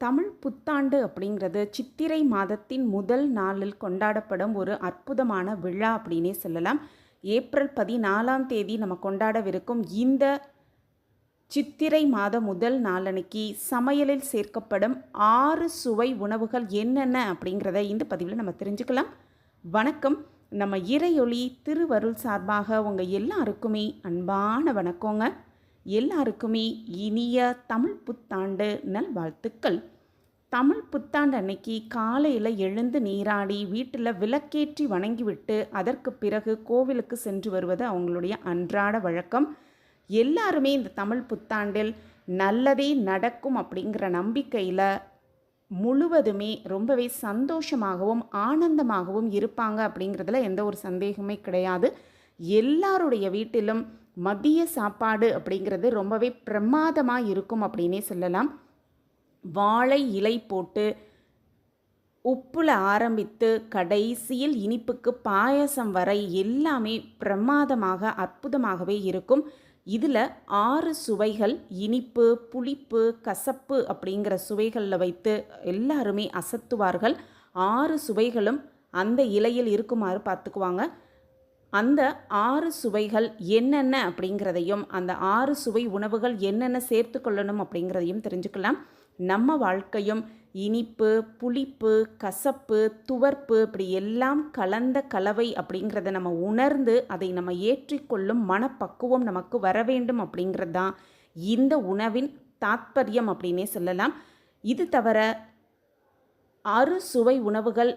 தமிழ் புத்தாண்டு அப்படிங்கிறது சித்திரை மாதத்தின் முதல் நாளில் கொண்டாடப்படும் ஒரு அற்புதமான விழா அப்படின்னே சொல்லலாம். ஏப்ரல் பதினாலாம் தேதி நம்ம கொண்டாடவிருக்கும் இந்த சித்திரை மாத முதல் நாளன்னைக்கு சமையலில் சேர்க்கப்படும் ஆறு சுவை உணவுகள் என்னென்ன அப்படிங்கிறத இந்த பதிவில் நம்ம தெரிஞ்சுக்கலாம். வணக்கம். நம்ம இறையொளி திருவருள் சார்பாக உங்கள் எல்லாருக்குமே அன்பான வணக்கங்க. எல்லாருக்குமே இனிய தமிழ் புத்தாண்டு நல்வாழ்த்துக்கள். தமிழ் புத்தாண்டு அன்னைக்கு காலையில் எழுந்து நீராடி வீட்டில் விளக்கேற்றி வணங்கிவிட்டு அதற்கு பிறகு கோவிலுக்கு சென்று வருவது அவங்களுடைய அன்றாட வழக்கம். எல்லாருமே இந்த தமிழ் புத்தாண்டில் நல்லதே நடக்கும் அப்படிங்கிற நம்பிக்கையில் முழுவதுமே ரொம்பவே சந்தோஷமாகவும் ஆனந்தமாகவும் இருப்பாங்க அப்படிங்கிறதுல எந்த ஒரு சந்தேகமே கிடையாது. எல்லாருடைய வீட்டிலும் மதிய சாப்பாடு அப்படிங்கிறது ரொம்பவே பிரமாதமாக இருக்கும் அப்படின்னே சொல்லலாம். வாழை இலை போட்டு உப்புல ஆரம்பித்து கடைசியில் இனிப்புக்கு பாயசம் வரை எல்லாமே பிரமாதமாக அற்புதமாகவே இருக்கும். இதில் ஆறு சுவைகள் இனிப்பு புளிப்பு கசப்பு அப்படிங்கிற சுவைகளில் வைத்து எல்லாருமே அசத்துவார்கள். ஆறு சுவைகளும் அந்த இலையில் இருக்குமாறு பார்த்துக்குவாங்க. அந்த ஆறு சுவைகள் என்னென்ன அப்படிங்கிறதையும் அந்த ஆறு சுவை உணவுகள் என்னென்ன சேர்த்து கொள்ளணும் அப்படிங்கிறதையும் தெரிஞ்சுக்கலாம். நம்ம வாழ்க்கையும் இனிப்பு புளிப்பு கசப்பு துவர்ப்பு இப்படி எல்லாம் கலந்த கலவை அப்படிங்கிறத நம்ம உணர்ந்து அதை நம்ம ஏற்றிக்கொள்ளும் மனப்பக்குவம் நமக்கு வர வேண்டும் அப்படிங்கிறது தான் இந்த உணவின் தாத்பரியம் அப்படின்னே சொல்லலாம். இது தவிர அறுசுவை உணவுகள்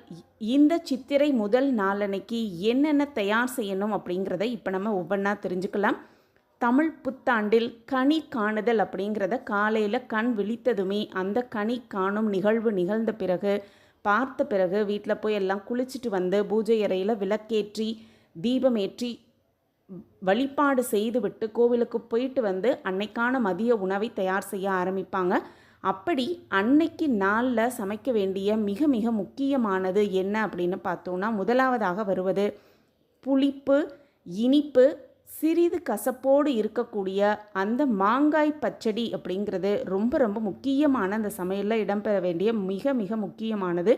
இந்த சித்திரை முதல் நாளன்னைக்கு என்னென்ன தயார் செய்யணும் அப்படிங்கிறத இப்போ நம்ம ஒவ்வொன்றா தெரிஞ்சுக்கலாம். தமிழ் புத்தாண்டில் கனி காணுதல் அப்படிங்கிறத காலையில் கண் விழித்ததுமே அந்த கனி காணும் நிகழ்வு நிகழ்ந்த பிறகு பார்த்த பிறகு வீட்டில் போய் எல்லாம் குளிச்சுட்டு வந்து பூஜை அறையில் விளக்கேற்றி தீபம் ஏற்றி வழிபாடு செய்துவிட்டு கோவிலுக்கு போயிட்டு வந்து அன்னைக்கான மதிய உணவை தயார் செய்ய ஆரம்பிப்பாங்க. அப்படி அன்னைக்கு நாளில் சமைக்க வேண்டிய மிக மிக முக்கியமானது என்ன அப்படின்னு பார்த்தோன்னா முதலாவதாக வருவது புளிப்பு இனிப்பு சிறிது கசப்போடு இருக்கக்கூடிய அந்த மாங்காய் பச்சடி அப்படிங்கிறது ரொம்ப ரொம்ப முக்கியமான அந்த சமையலில் இடம்பெற வேண்டிய மிக மிக முக்கியமானது.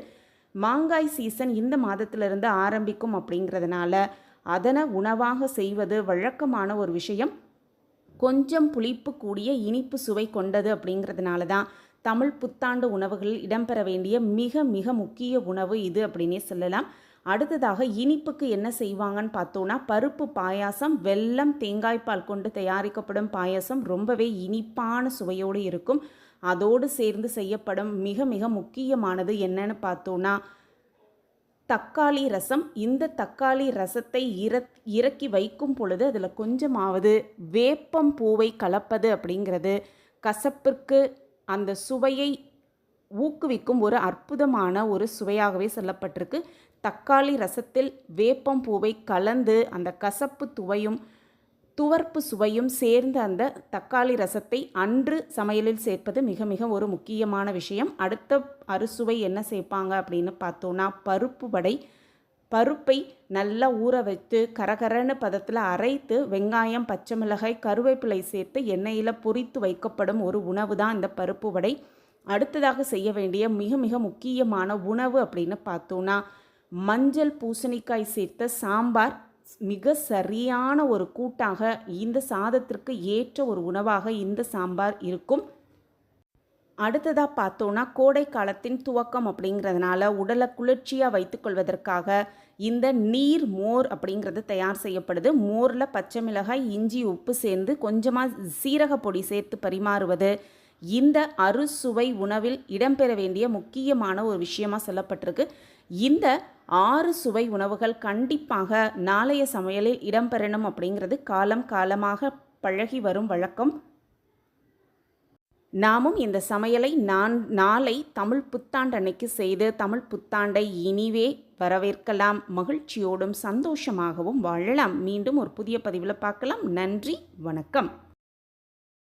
மாங்காய் சீசன் இந்த மாதத்திலிருந்து ஆரம்பிக்கும் அப்படிங்கிறதுனால அதனை உணவாக செய்வது வழக்கமான ஒரு விஷயம். கொஞ்சம் புளிப்பு கூடிய இனிப்பு சுவை கொண்டது அப்படிங்கிறதுனால தான் தமிழ் புத்தாண்டு உணவுகளில் இடம்பெற வேண்டிய மிக மிக முக்கிய உணவு இது அப்படின்னே சொல்லலாம். அடுத்ததாக இனிப்புக்கு என்ன செய்வாங்கன்னு பார்த்தோன்னா பருப்பு பாயாசம் வெல்லம் தேங்காய்பால் கொண்டு தயாரிக்கப்படும் பாயாசம் ரொம்பவே இனிப்பான சுவையோடு இருக்கும். அதோடு சேர்ந்து செய்யப்படும் மிக மிக முக்கியமானது என்னன்னு பார்த்தோன்னா தக்காளி ரசம் இந்த தக்காளி ரசத்தை இற இறக்கி வைக்கும் பொழுது அதில் கொஞ்சமாவது வேப்பம் பூவை கலப்பது அப்படிங்கிறது கசப்பிற்கு அந்த சுவையை ஊக்குவிக்கும் ஒரு அற்புதமான ஒரு சுவையாகவே சொல்லப்பட்டிருக்கு. தக்காளி ரசத்தில் வேப்பம் பூவை கலந்து அந்த கசப்பு துவையும் துவர்ப்பு சுவையும் சேர்ந்த அந்த தக்காளி ரசத்தை அன்று சமையலில் சேர்ப்பது மிக மிக ஒரு முக்கியமான விஷயம். அடுத்த அறுசுவை என்ன சேர்ப்பாங்க அப்படின்னு பார்த்தோன்னா பருப்பு வடை. பருப்பை நல்லா ஊற வைத்து கரகரன்னு பதத்தில் அரைத்து வெங்காயம் பச்சை மிளகாய் கருவேப்பிலை சேர்த்து எண்ணெயில் பொரித்து வைக்கப்படும் ஒரு உணவு தான் இந்த பருப்பு வடை. அடுத்ததாக செய்ய வேண்டிய மிக மிக முக்கியமான உணவு அப்படின்னு பார்த்தோன்னா மஞ்சள் பூசணிக்காய் சேர்த்த சாம்பார். மிக சரியான ஒரு கூட்டாக இந்த சாதத்திற்கு ஏற்ற ஒரு உணவாக இந்த சாம்பார் இருக்கும். அடுத்ததாக பார்த்தோன்னா கோடை காலத்தின் துவக்கம் அப்படிங்கிறதுனால உடலை குளிர்ச்சியாக வைத்துக்கொள்வதற்காக இந்த நீர் மோர் அப்படிங்கிறது தயார் செய்யப்படுது. மோரில் பச்சை மிளகாய் இஞ்சி உப்பு சேர்ந்து கொஞ்சமாக சீரக பொடி சேர்த்து பரிமாறுவது இந்த அறுசுவை உணவில் இடம்பெற வேண்டிய முக்கியமான ஒரு விஷயமாக சொல்லப்பட்டிருக்கு. இந்த ஆறு சுவை உணவுகள் கண்டிப்பாக நாளைய சமையலில் இடம்பெறணும் அப்படிங்கிறது காலம் காலமாக பழகி வரும் வழக்கம். நாமும் இந்த சமையலை நான் நாளை தமிழ் புத்தாண்டு அன்னைக்கு செய்து தமிழ் புத்தாண்டை இனிவே வரவேற்கலாம். மகிழ்ச்சியோடும் சந்தோஷமாகவும் வாழலாம். மீண்டும் ஒரு புதிய பதிவில் பார்க்கலாம். நன்றி வணக்கம்.